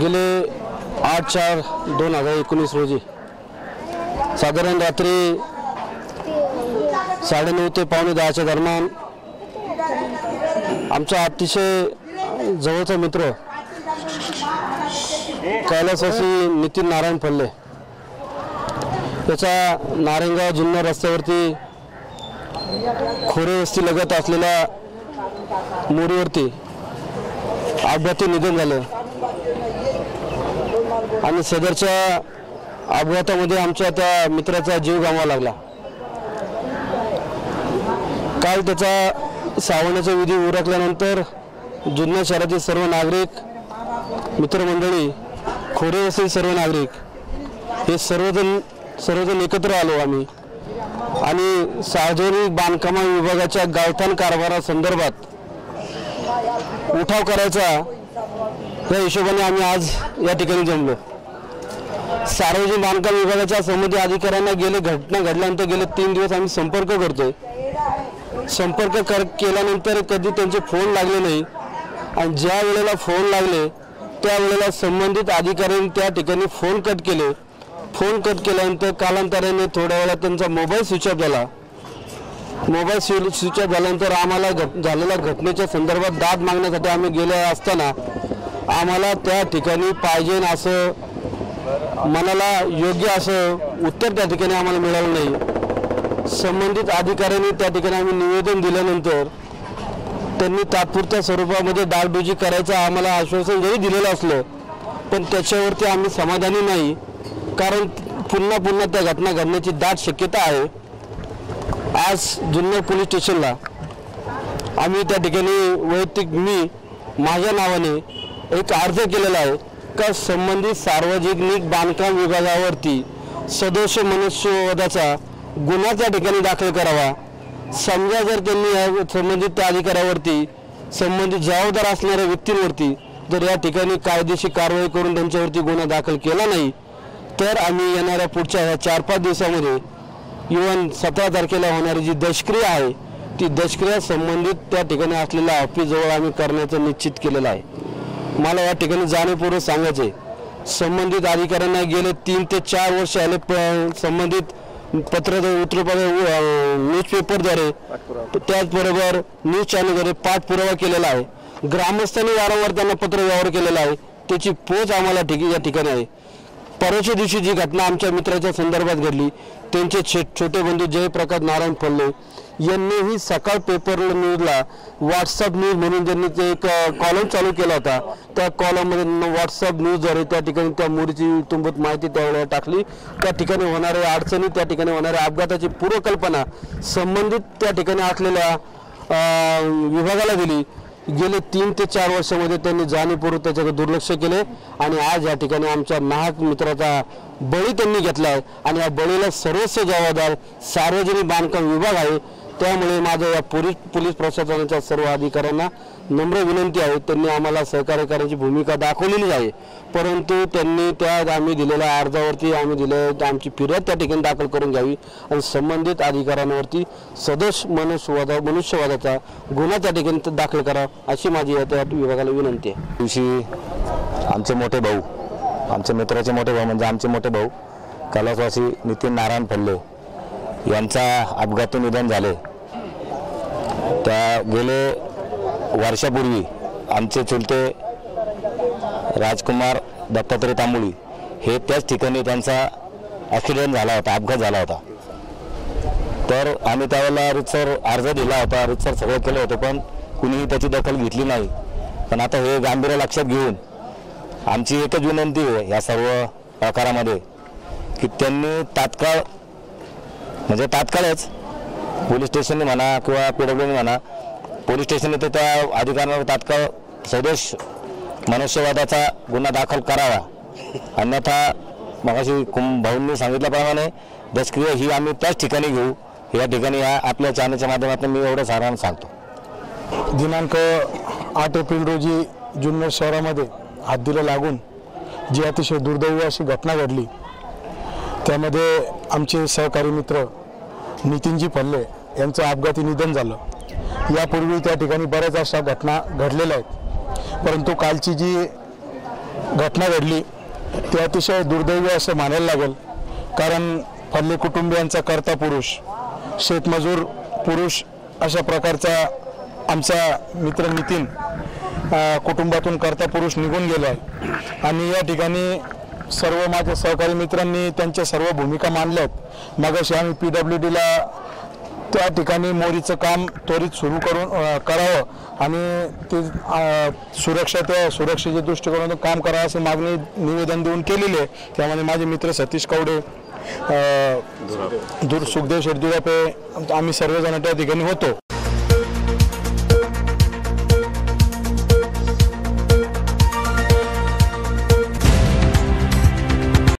गेले आठ चार दोन हजार एकोणीस रोजी. साधारण रात्री साडेनऊ ते पावणे दहाच्या दरम्यान आमचा अतिशय जवळचा मित्र कैलासवासी नितीन नारायण फल्ले त्याचा नारायणगाव जुन्नर रस्त्यावरती खोरे वस्ती लगत असलेल्या मोरीवरती अपघाती निधन झालं. आणि सदरच्या अपघातामध्ये आमच्या त्या मित्राचा जीव गमवा लागला. काल त्याचा सावण्याचा विधी उरकल्यानंतर जुन्या शहरातील सर्व नागरिक मित्रमंडळी खोरे असेल सर्व नागरिक हे सर्वजण सर्वजण एकत्र आलो आम्ही. आणि सार्वजनिक बांधकामा विभागाच्या गावठाण कारभारासंदर्भात उठाव करायचा या हिशोबाने आम्ही आज या ठिकाणी जमलो. सार्वजनिक बांधकाम विभागाच्या संबंधित अधिकाऱ्यांना गेले घटना घडल्यानंतर गेले तीन दिवस आम्ही संपर्क करतोय. संपर्क कर केल्यानंतर कधी त्यांचे फोन लागले नाही. आणि ज्या वेळेला फोन लागले त्या वेळेला संबंधित अधिकाऱ्यांनी त्या ठिकाणी फोन कट केले. फोन कट केल्यानंतर कालांतराने थोड्या वेळा त्यांचा मोबाईल स्विच ऑफ झाला. मोबाईल स्विच स्विच ऑफ झाल्यानंतर आम्हाला घट झालेल्या घटनेच्या संदर्भात दाद मागण्यासाठी आम्ही गेले असताना आम्हाला त्या ठिकाणी पाहिजे असं मनाला योग्य असं उत्तर त्या ठिकाणी आम्हाला मिळालं नाही. संबंधित अधिकाऱ्यांनी त्या ठिकाणी आम्ही निवेदन दिल्यानंतर त्यांनी तात्पुरत्या स्वरूपामध्ये डागडुजी करायचं आम्हाला आश्वासन जरी दिलेलं असलं पण त्याच्यावरती आम्ही समाधानी नाही. कारण पुन्हा पुन्हा त्या घटना घडण्याची दाट शक्यता आहे. आज जुन्नर पोलीस स्टेशनला आम्ही त्या ठिकाणी वैयक्तिक मी माझ्या नावाने एक अर्ज केलेला आहे का संबंधित सार्वजनिक बांधकाम विभागावरती सदोष मनुष्यवधाचा गुन्हा त्या ठिकाणी दाखल करावा? समजा जर त्यांनी या संबंधित त्या अधिकाऱ्यावरती संबंधित जबाबदार असणाऱ्या व्यक्तींवरती जर या ठिकाणी कायदेशीर कारवाई करून त्यांच्यावरती गुन्हा दाखल केला नाही तर आम्ही येणाऱ्या पुढच्या ह्या चार पाच दिवसामध्ये इवन सतरा तारखेला होणारी जी दशक्रिया आहे ती दशक्रिया संबंधित त्या ठिकाणी असलेल्या ऑफिसजवळ आम्ही करण्याचं निश्चित केलेलं आहे. मला या ठिकाणी जाणीवपूर्वक सांगायचे संबंधित अधिकाऱ्यांना गेले तीन ते चार वर्ष आले प- संबंधित पत्र न्यूजपेपरद्वारे त्याचबरोबर न्यूज चॅनलद्वारे पाठपुरावा केलेला आहे. ग्रामस्थांनी वारंवार त्यांना पत्र व्यवहार केलेला आहे. त्याची पोच आम्हाला ठिक या ठिकाणी आहे. परवाच्या दिवशी जी घटना आमच्या मित्राच्या संदर्भात घडली त्यांचे छे छोटे बंधू जयप्रकाश नारायण फल्ले यांनीही सकाळ पेपर न्यूजला व्हॉट्सअप न्यूज म्हणून ज्यांनी ते एक कॉलम चालू केला होता त्या कॉलममध्ये व्हॉट्सअप न्यूजद्वारे त्या ठिकाणी त्या मुलीची तुंबत माहिती त्यावेळेला टाकली. त्या ठिकाणी होणाऱ्या अडचणी त्या ठिकाणी होणाऱ्या अपघाताची पूर्वकल्पना संबंधित त्या ठिकाणी असलेल्या विभागाला दिली. गेले तीन ते चार वर्षामध्ये त्यांनी जाणीवपूर्वक त्याच्याकडे दुर्लक्ष केले आणि आज या ठिकाणी आमच्या नाहक मित्राचा बळी त्यांनी घेतला आहे आणि या बळीला सर्वस्व जबाबदार सार्वजनिक बांधकाम विभाग आहे. त्यामुळे माझं या पोलीस पोलीस प्रशासनाच्या सर्व अधिकाऱ्यांना नम्र विनंती आहे. त्यांनी आम्हाला सहकार्य करण्याची भूमिका दाखवलेली आहे. परंतु त्यांनी त्या आम्ही दिलेल्या अर्जावरती आम्ही दिले आमची फिर्याद त्या ठिकाणी दाखल करून घ्यावी आणि संबंधित अधिकाऱ्यांवरती सदोष मनुष्यवादा मनुष्यवादाचा गुन्हा त्या ठिकाणी दाखल करा अशी माझी या त्या विभागाला विनंती आहे. दिवशी आमचे मोठे भाऊ आमचे मित्राचे मोठे भाऊ म्हणजे आमचे मोठे भाऊ कैलासवासी नितीन नारायण फल्ले यांचा अपघाती निधन झाले. त्या गेले वर्षापूर्वी आमचे चुलते राजकुमार दत्तात्रय तांबोळी हे त्याच ठिकाणी त्यांचा ॲक्सिडेंट झाला होता अपघात झाला होता. तर आम्ही त्यावेळेला रितसर अर्ज दिला होता रितसर सगळं केलं होतं पण कुणीही त्याची दखल घेतली नाही. पण आता हे गांभीर्य लक्षात घेऊन आमची एकच विनंती आहे या सर्व प्रकारामध्ये की त्यांनी तात्काळ म्हणजे तात्काळच पोलीस स्टेशनने म्हणा किंवा पी डब्ल्यूने म्हणा पोलीस स्टेशनने तर त्या अधिकाऱ्यांवर तात्काळ सदोष मनुष्यवादाचा गुन्हा दाखल करावा. अन्यथा मगाशी कुम भाऊंनी सांगितल्याप्रमाणे दशक्रिया ही आम्ही त्याच ठिकाणी घेऊ. या ठिकाणी या आपल्या चॅनलच्या माध्यमातून मी एवढं साधारण सांगतो. दिनांक आठ एप्रिल रोजी जुन्नर शहरामध्ये हद्दीला लागून जी अतिशय दुर्दैवी अशी घटना घडली त्यामध्ये आमचे सहकारी मित्र नितीनजी फल्ले यांचं अपघाती निधन झालं. यापूर्वी त्या ठिकाणी बऱ्याच अशा घटना घडलेल्या आहेत. परंतु कालची जी घटना घडली ते अतिशय दुर्दैवी असं मानायला लागेल. कारण फल्ले कुटुंबियांचा कर्ता पुरुष शेतमजूर पुरुष अशा प्रकारचा आमचा मित्र नितीन कुटुंबातून कर्ता पुरुष निघून गेला आहे आणि या ठिकाणी सर्व माझ्या सहकारी मित्रांनी त्यांच्या सर्व भूमिका मांडल्यात. मगाशी आम्ही पी डब्ल्यू डीला त्या ठिकाणी मोरीचं काम त्वरित सुरू करून करावं आणि ते सुरक्षा त्या सुरक्षेच्या दृष्टिकोनातून काम करावं अशी मागणी निवेदन देऊन केलेली आहे. त्यामध्ये माझे मित्र सतीश कवडे अ, दूर सुखदेव शेटदुरापे आम्ही सर्वजण त्या ठिकाणी होतो.